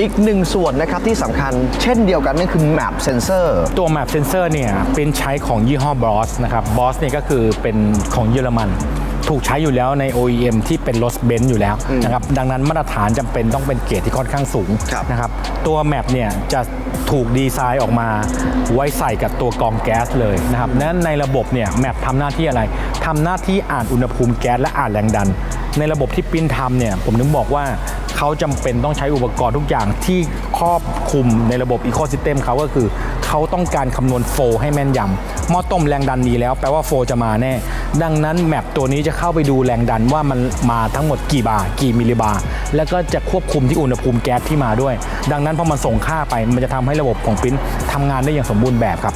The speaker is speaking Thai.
อีกหนึ่งส่วนนะครับที่สำคัญเช่นเดียวกันนั่นคือ map sensor ตัว Map Sensor เนี่ยเป็นใช้ของยี่ห้อ Boss นะครับ Boss เนี่ยก็คือเป็นของเยอรมันถูกใช้อยู่แล้วใน OEM ที่เป็นรถเบนซ์อยู่แล้วนะครับดังนั้นมาตรฐานจำเป็นต้องเป็นเกรดที่ค่อนข้างสูงครับนะครับตัว Map เนี่ยจะถูกดีไซน์ออกมาไว้ใส่กับตัวกรองแก๊สเลยนะครับนั้นในระบบเนี่ย Map ทำหน้าที่อะไรทำหน้าที่อ่านอุณหภูมิแก๊สและอ่านแรงดัน ในระบบที่ปิ้นทำเนี่ยผมถึงบอกว่า เขาจำเป็นต้องใช้อุปกรณ์ทุกอย่างที่ครอบคลุมในระบบ Ecosystem เขาก็คือ เขาต้องการคำนวณโฟให้แม่นยำหม้อต้มแรงดันดีแล้วแปลว่าโฟจะมาแน่ ดังนั้นแมปตัวนี้จะเข้าไปดูแรงดันว่ามันมาทั้งหมดกี่บาร์กี่มิลลิบาร์แล้วก็จะควบคุมที่อุณหภูมิแก๊สที่มาด้วย ดังนั้นพอมันส่งค่าไปมันจะทำให้ระบบของปริ้นทำงานได้อย่างสมบูรณ์แบบครับ